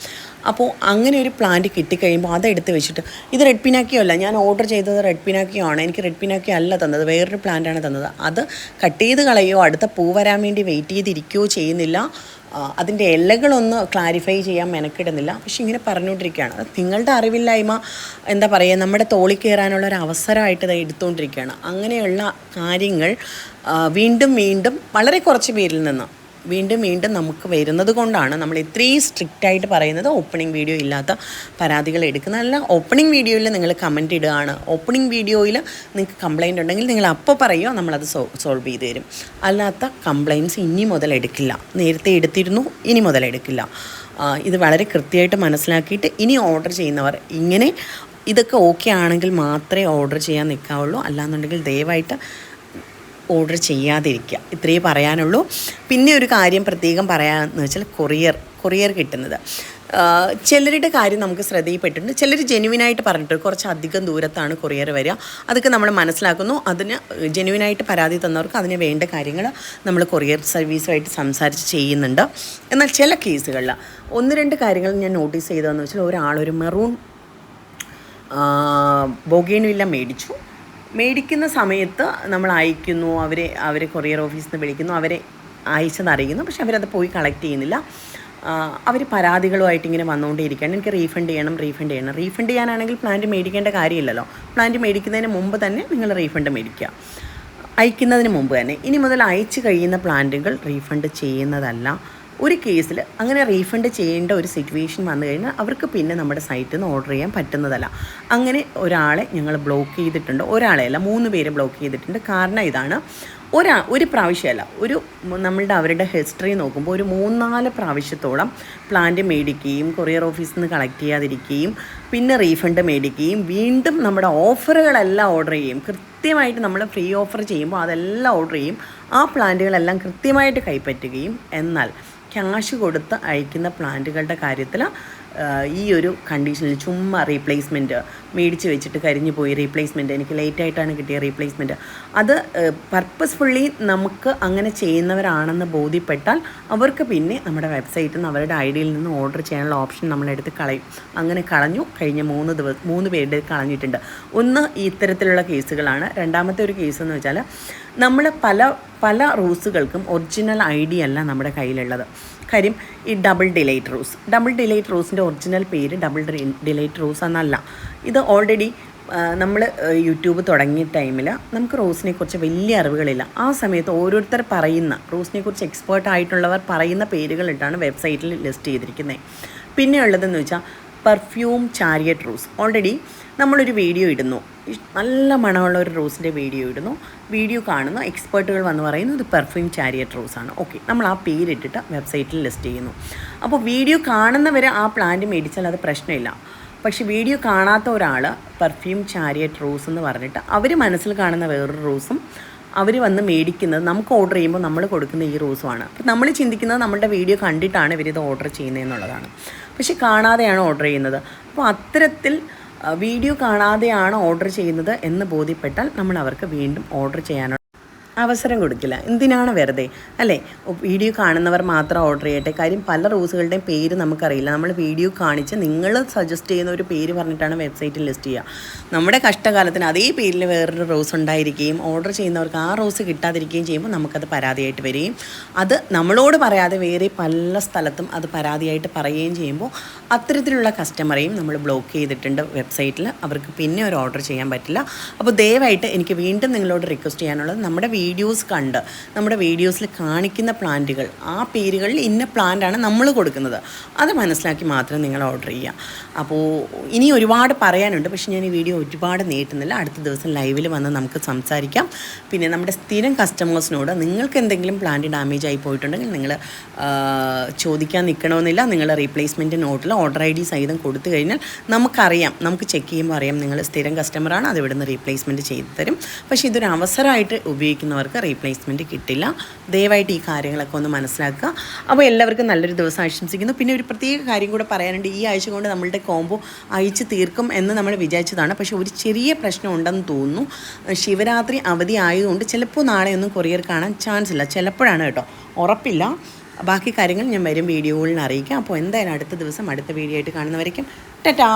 അപ്പോൾ അങ്ങനെ ഒരു പ്ലാന്റ് കിട്ടിക്കഴിയുമ്പോൾ അതെടുത്ത് വെച്ചിട്ട് ഇത് റെഡ് പിനാക്കിയോ അല്ല ഞാൻ ഓർഡർ ചെയ്തത് റെഡ് പിനാക്കിയോ ആണ്. എനിക്ക് റെഡ് പിനാക്കിയോ അല്ല തന്നത് വേറൊരു പ്ലാന്റാണ് തന്നത്. അത് കട്ട് ചെയ്ത് കളയോ അടുത്ത പൂ വരാൻ വേണ്ടി വെയിറ്റ് ചെയ്തിരിക്കുകയോ ചെയ്യുന്നില്ല. അതിന്റെ ഇലകളൊന്ന് ക്ലാരിഫൈ ചെയ്യാൻ മെനക്കിടുന്നില്ല. പക്ഷെ ഇങ്ങനെ പറഞ്ഞുകൊണ്ടിരിക്കുകയാണ്. നിങ്ങളുടെ അറിവില്ലായ്മ എന്താ പറയുക നമ്മുടെ തോളി കയറാനുള്ള ഒരു അവസരമായിട്ട് എടുത്തുകൊണ്ടിരിക്കുകയാണ്. അങ്ങനെയുള്ള കാര്യങ്ങൾ വീണ്ടും വീണ്ടും വളരെ കുറച്ച് പേരിൽ നിന്ന് വീണ്ടും വീണ്ടും നമുക്ക് വരുന്നത് കൊണ്ടാണ് നമ്മൾ ഇത്രയും സ്ട്രിക്റ്റ് ആയിട്ട് പറയുന്നത് ഓപ്പണിംഗ് വീഡിയോ ഇല്ലാത്ത പരാതികൾ എടുക്കുന്നതല്ല ഓപ്പണിംഗ് വീഡിയോയിൽ നിങ്ങൾ കമന്റ് ഇടുകയാണ്. ഓപ്പണിംഗ് വീഡിയോയിൽ നിങ്ങൾക്ക് കംപ്ലൈന്റ് ഉണ്ടെങ്കിൽ നിങ്ങൾ അപ്പോൾ പറയുമോ നമ്മളത് സോ സോൾവ് ചെയ്ത് തരും. അല്ലാത്ത കംപ്ലയിന്റ്സ് ഇനി മുതൽ എടുക്കില്ല. നേരത്തെ എടുത്തിരുന്നു ഇനി മുതൽ എടുക്കില്ല. ഇത് വളരെ കൃത്യമായിട്ട് മനസ്സിലാക്കിയിട്ട് ഇനി ഓർഡർ ചെയ്യുന്നവർ ഇങ്ങനെ ഇതൊക്കെ ഓക്കെ ആണെങ്കിൽ മാത്രമേ ഓർഡർ ചെയ്യാൻ നിൽക്കാവുള്ളൂ. അല്ലാന്നുണ്ടെങ്കിൽ ദയവായിട്ട് ഓർഡർ ചെയ്യാതിരിക്കുക. ഇത്രയേ പറയാനുള്ളൂ. പിന്നെ ഒരു കാര്യം പ്രത്യേകം പറയാമെന്ന് വെച്ചാൽ കൊറിയർ കൊറിയർ കിട്ടുന്നത്. ചിലരുടെ കാര്യം നമുക്ക് ശ്രദ്ധയിൽപ്പെട്ടിട്ടുണ്ട്. ചിലർ ജെനുവിനായിട്ട് പറഞ്ഞിട്ട് കുറച്ച് അധികം ദൂരത്താണ് കൊറിയർ വരിക. അതൊക്കെ നമ്മൾ മനസ്സിലാക്കുന്നു. അതിന് ജെനുവിനായിട്ട് പരാതി തന്നവർക്ക് അതിന് വേണ്ട കാര്യങ്ങൾ നമ്മൾ കൊറിയർ സർവീസുമായിട്ട് സംസാരിച്ച് ചെയ്യുന്നുണ്ട്. എന്നാൽ ചില കേസുകളിൽ ഒന്ന് രണ്ട് കാര്യങ്ങൾ ഞാൻ നോട്ടീസ് ചെയ്തതെന്ന് വെച്ചാൽ ഒരാളൊരു മെറൂൺ ബൊഗേനുവില്ല മേടിച്ചു. മേടിക്കുന്ന സമയത്ത് നമ്മൾ അയക്കുന്നു അവരെ അവരെ കൊറിയർ ഓഫീസിൽ നിന്ന് വിളിക്കുന്നു അവരെ അയച്ചതറിയുന്നു പക്ഷെ അവരത് പോയി കളക്ട് ചെയ്യുന്നില്ല. അവർ പരാതികളുമായിട്ട് ഇങ്ങനെ വന്നുകൊണ്ടേയിരിക്കുകയാണ്. എനിക്ക് റീഫണ്ട് ചെയ്യണം റീഫണ്ട് ചെയ്യണം. റീഫണ്ട് ചെയ്യാനാണെങ്കിൽ പ്ലാന്റ് മേടിക്കേണ്ട കാര്യമില്ലല്ലോ. പ്ലാന്റ് മേടിക്കുന്നതിന് മുമ്പ് തന്നെ നിങ്ങൾ റീഫണ്ട് മേടിക്കുക. അയക്കുന്നതിന് മുമ്പ് തന്നെ. ഇനി മുതൽ അയച്ചു കഴിയുന്ന പ്ലാന്റുകൾ റീഫണ്ട് ചെയ്യുന്നതല്ല. ഒരു കേസിൽ അങ്ങനെ റീഫണ്ട് ചെയ്യേണ്ട ഒരു സിറ്റുവേഷൻ വന്നു കഴിഞ്ഞാൽ അവർക്ക് പിന്നെ നമ്മുടെ സൈറ്റിൽ നിന്ന് ഓർഡർ ചെയ്യാൻ പറ്റുന്നതല്ല. അങ്ങനെ ഒരാളെ ഞങ്ങൾ ബ്ലോക്ക് ചെയ്തിട്ടുണ്ട്. ഒരാളെ അല്ല മൂന്ന് പേര് ബ്ലോക്ക് ചെയ്തിട്ടുണ്ട്. കാരണം ഇതാണ് ഒരാ ഒരു പ്രാവശ്യമല്ല ഒരു നമ്മളുടെ അവരുടെ ഹിസ്റ്ററി നോക്കുമ്പോൾ ഒരു മൂന്നാൽ പ്രാവശ്യത്തോളം പ്ലാന്റ് മേടിക്കുകയും കൊറിയർ ഓഫീസിൽ നിന്ന് കളക്ട് ചെയ്യാതിരിക്കുകയും പിന്നെ റീഫണ്ട് മേടിക്കുകയും വീണ്ടും നമ്മുടെ ഓഫറുകളെല്ലാം ഓർഡർ ചെയ്യും കൃത്യമായിട്ട് നമ്മൾ ഫ്രീ ഓഫർ ചെയ്യുമ്പോൾ അതെല്ലാം ഓർഡർ ചെയ്യും ആ പ്ലാന്റുകളെല്ലാം കൃത്യമായിട്ട് കൈപ്പറ്റുകയും എന്നാൽ ക്യാഷ് കൊടുത്ത് അയക്കുന്ന പ്ലാന്റുകളുടെ കാര്യത്തിൽ ഈ ഒരു കണ്ടീഷനിൽ ചുമ്മാ റീപ്ലേസ്മെന്റ് മേടിച്ച് വെച്ചിട്ട് കരിഞ്ഞു പോയി റീപ്ലേസ്മെന്റ് എനിക്ക് ലേറ്റ് ആയിട്ടാണ് കിട്ടിയ റീപ്ലേസ്മെന്റ് അത് പർപ്പസ്ഫുള്ളി നമുക്ക് അങ്ങനെ ചെയ്യുന്നവരാണെന്ന് ബോധ്യപ്പെട്ടാൽ അവർക്ക് പിന്നെ നമ്മുടെ വെബ്സൈറ്റിൽ നിന്ന് അവരുടെ ഐഡിയിൽ ഡിയിൽ നിന്ന് ഓർഡർ ചെയ്യാനുള്ള ഓപ്ഷൻ നമ്മളെടുത്ത് കളയും. അങ്ങനെ കളഞ്ഞു. കഴിഞ്ഞ മൂന്ന് ദിവസം മൂന്ന് പേരുടെ കളഞ്ഞിട്ടുണ്ട്. ഒന്ന് ഇത്തരത്തിലുള്ള കേസുകളാണ്. രണ്ടാമത്തെ ഒരു കേസ് എന്ന് വെച്ചാൽ നമ്മൾ പല പല റൂസുകൾക്കും ഒറിജിനൽ ഐ ഡി അല്ല നമ്മുടെ കയ്യിലുള്ളത്. കാര്യം ഈ double delight rose double delight റോസിന്റെ original പേര് ഡബിൾ ഡിലൈറ്റ് റോസ് എന്നല്ല ഇത് ഓൾറെഡി നമ്മൾ യൂട്യൂബ് തുടങ്ങിയ ടൈമിൽ നമുക്ക് റോസിനെ കുറിച്ച് വലിയ അറിവുകളില്ല. ആ സമയത്ത് ഓരോരുത്തർ പറയുന്ന റോസിനെ കുറിച്ച് എക്സ്പേർട്ട് ആയിട്ടുള്ളവർ പറയുന്ന പേരുകളിട്ടാണ് വെബ്സൈറ്റിൽ ലിസ്റ്റ് ചെയ്തിരിക്കുന്നത്. പിന്നെ ഉള്ളതെന്ന് വെച്ചാൽ പെർഫ്യൂം ചാരിയറ്റ് റോസ് ഓൾറെഡി നമ്മളൊരു വീഡിയോ ഇടുന്നു. നല്ല മണമുള്ള ഒരു റോസിന്റെ വീഡിയോ ഇടുന്നു. വീഡിയോ കാണുന്നു എക്സ്പേർട്ടുകൾ വന്ന് പറയുന്നു ഇത് പെർഫ്യൂം ചാരിയറ്റ് റോസാണ് ഓക്കെ നമ്മൾ ആ പേരിട്ടിട്ട് വെബ്സൈറ്റിൽ ലിസ്റ്റ് ചെയ്യുന്നു. അപ്പോൾ വീഡിയോ കാണുന്നവരെ ആ പ്ലാന്റ് മേടിച്ചാൽ അത് പ്രശ്നമില്ല. പക്ഷെ വീഡിയോ കാണാത്ത ഒരാൾ പെർഫ്യൂം ചാരിയറ്റ് റോസ് എന്ന് പറഞ്ഞിട്ട് അവർ മനസ്സിൽ കാണുന്ന വേറൊരു റോസും അവർ വന്ന് മേടിക്കുന്നത് നമുക്ക് ഓർഡർ ചെയ്യുമ്പോൾ നമ്മൾ കൊടുക്കുന്ന ഈ റോസുമാണ് അപ്പോൾ നമ്മൾ ചിന്തിക്കുന്നത് നമ്മുടെ വീഡിയോ കണ്ടിട്ടാണ് ഇവരിത് ഓർഡർ ചെയ്യുന്നത് എന്നുള്ളതാണ് പക്ഷെ കാണാതെയാണ് ഓർഡർ ചെയ്യുന്നത്. അപ്പോൾ അത്തരത്തിൽ വീഡിയോ കാണാതെയാണ് ഓർഡർ ചെയ്യുന്നത് എന്ന് ബോധ്യപ്പെട്ടാൽ നമ്മൾ അവർക്ക് വീണ്ടും ഓർഡർ ചെയ്യാനുള്ള അവസരം കൊടുക്കില്ല. എന്തിനാണ് വെറുതെ? അല്ലേ? വീഡിയോ കാണുന്നവർ മാത്രം ഓർഡർ ചെയ്യട്ടെ. കാര്യം പല റോസുകളുടെയും പേര് നമുക്കറിയില്ല. നമ്മൾ വീഡിയോ കാണിച്ച് നിങ്ങൾ സജസ്റ്റ് ചെയ്യുന്ന ഒരു പേര് പറഞ്ഞിട്ടാണ് വെബ്സൈറ്റിൽ ലിസ്റ്റ് ചെയ്യുക. നമ്മുടെ കഷ്ടകാലത്തിന് അതേ പേരിൽ വേറൊരു റോസ് ഉണ്ടായിരിക്കുകയും ഓർഡർ ചെയ്യുന്നവർക്ക് ആ റോസ് കിട്ടാതിരിക്കുകയും ചെയ്യുമ്പോൾ നമുക്കത് പരാതിയായിട്ട് വരികയും അത് നമ്മളോട് പറയാതെ വേറെ പല സ്ഥലത്തും അത് പരാതിയായിട്ട് പറയുകയും ചെയ്യുമ്പോൾ അത്തരത്തിലുള്ള കസ്റ്റമറെയും നമ്മൾ ബ്ലോക്ക് ചെയ്തിട്ടുണ്ട് വെബ്സൈറ്റിൽ അവർക്ക് പിന്നെ ഒരു ഓർഡർ ചെയ്യാൻ പറ്റില്ല. അപ്പോൾ ദയവായിട്ട് എനിക്ക് വീണ്ടും നിങ്ങളോട് റിക്വസ്റ്റ് ചെയ്യാനുള്ളത് നമ്മുടെ വീഡിയോസ് കണ്ട് നമ്മുടെ വീഡിയോസിൽ കാണിക്കുന്ന പ്ലാന്റുകൾ ആ പേരുകളിൽ ഇന്ന പ്ലാന്റാണ് നമ്മൾ കൊടുക്കുന്നത്. അത് മനസ്സിലാക്കി മാത്രം നിങ്ങൾ ഓർഡർ ചെയ്യുക. അപ്പോൾ ഇനി ഒരുപാട് പറയാനുണ്ട്. പക്ഷേ ഞാൻ ഈ വീഡിയോ ഒരുപാട് നീട്ടുന്നില്ല. അടുത്ത ദിവസം ലൈവിൽ വന്ന് നമുക്ക് സംസാരിക്കാം. പിന്നെ നമ്മുടെ സ്ഥിരം കസ്റ്റമേഴ്സിനോട് നിങ്ങൾക്ക് എന്തെങ്കിലും പ്ലാന്റ് ഡാമേജ് ആയി പോയിട്ടുണ്ടെങ്കിൽ നിങ്ങൾ ചോദിക്കാൻ നിൽക്കണമെന്നില്ല നിങ്ങൾ റീപ്ലേസ്മെന്റ് നോട്ടിൽ ഓർഡർ ഐ ഡി സഹിതം കൊടുത്തു കഴിഞ്ഞാൽ നമുക്കറിയാം. നമുക്ക് ചെക്ക് ചെയ്യുമ്പോൾ അറിയാം നിങ്ങൾ സ്ഥിരം കസ്റ്റമറാണ് അത് ഇവിടുന്ന് റീപ്ലേസ്മെന്റ് ചെയ്തു തരും. പക്ഷേ ഇതൊരു അവസരമായിട്ട് ഉപയോഗിക്കുന്നവർക്ക് റീപ്ലേസ്മെന്റ് കിട്ടില്ല. ദയവായിട്ട് ഈ കാര്യങ്ങളൊക്കെ ഒന്ന് മനസ്സിലാക്കുക. അപ്പോൾ എല്ലാവർക്കും നല്ലൊരു ദിവസം ആശംസിക്കുന്നു. പിന്നെ ഒരു പ്രത്യേക കാര്യം കൂടെ പറയാനുണ്ട്. ഈ ആഴ്ച കൊണ്ട് നമ്മളുടെ കോംബോ അയച്ചു തീർക്കും എന്ന് നമ്മൾ വിചാരിച്ചതാണ്. പക്ഷേ ഒരു ചെറിയ പ്രശ്നം ഉണ്ടെന്ന് തോന്നുന്നു. ശിവരാത്രി അവധി ആയതുകൊണ്ട് ചിലപ്പോൾ നാളെ ഒന്നും കൊറിയർ കാണാൻ ചാൻസ് ഇല്ല. ചിലപ്പോഴാണ് കേട്ടോ. ഉറപ്പില്ല. ബാക്കി കാര്യങ്ങൾ ഞാൻ വരും വീഡിയോകളിൽ അറിയിക്കാം. അപ്പോൾ എന്തായാലും അടുത്ത ദിവസം അടുത്ത വീഡിയോ ആയിട്ട് കാണുന്നവരേക്കും. ടാറ്റാ!